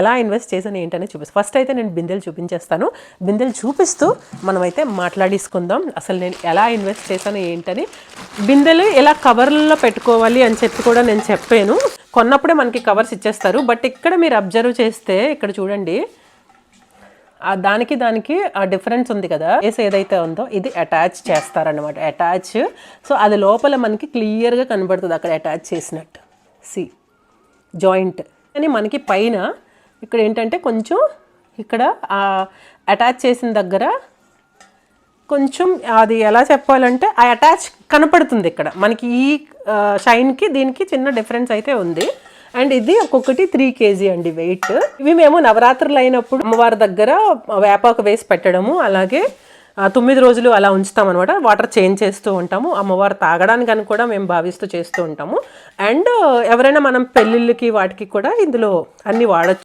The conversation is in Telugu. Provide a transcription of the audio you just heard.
ఎలా ఇన్వెస్ట్ చేశాను ఏంటని చూపిస్తాను ఫస్ట్ అయితే నేను బిందెలు చూపించేస్తాను. బిందెలు చూపిస్తూ మనమైతే మాట్లాడేసుకుందాం. అసలు నేను ఎలా ఇన్వెస్ట్ చేశాను ఏంటని. బిందెలు ఎలా కవర్లలో పెట్టుకోవాలి అని చెప్పి కూడా నేను చెప్పాను. కొన్నప్పుడే మనకి కవర్స్ ఇచ్చేస్తారు. బట్ ఇక్కడ మీరు అబ్జర్వ్ చేస్తే ఇక్కడ చూడండి. ఆ దానికి దానికి ఆ డిఫరెన్స్ ఉంది కదా. ఏస్ ఏదైతే ఉందో ఇది అటాచ్ చేస్తారనమాట అటాచ్ సో అది లోపల మనకి క్లియర్గా కనబడుతుంది అక్కడ అటాచ్ చేసినట్టు. సి జాయింట్ కానీ మనకి పైన ఇక్కడ ఏంటంటే కొంచెం ఇక్కడ అటాచ్ చేసిన దగ్గర కొంచెం అది ఎలా చెప్పాలంటే ఆ అటాచ్ కనపడుతుంది ఇక్కడ. మనకి ఈ షైన్కి దీనికి చిన్న డిఫరెన్స్ అయితే ఉంది. అండ్ ఇది ఒక్కొక్కటి త్రీ కేజీ అండి వెయిట్ ఇవి మేము నవరాత్రులు అయినప్పుడు అమ్మవారి దగ్గర వేపాకు వేసి పెట్టడము అలాగే తొమ్మిది రోజులు అలా ఉంచుతాం అనమాట వాటర్ చేంజ్ చేస్తూ ఉంటాము. అమ్మవారు తాగడానికి అని కూడా మేము భావిస్తూ చేస్తూ ఉంటాము. అండ్ uh, ఎవరైనా మనం పెళ్ళిళ్ళకి వాటికి కూడా ఇందులో అన్ని వాడచ్చు.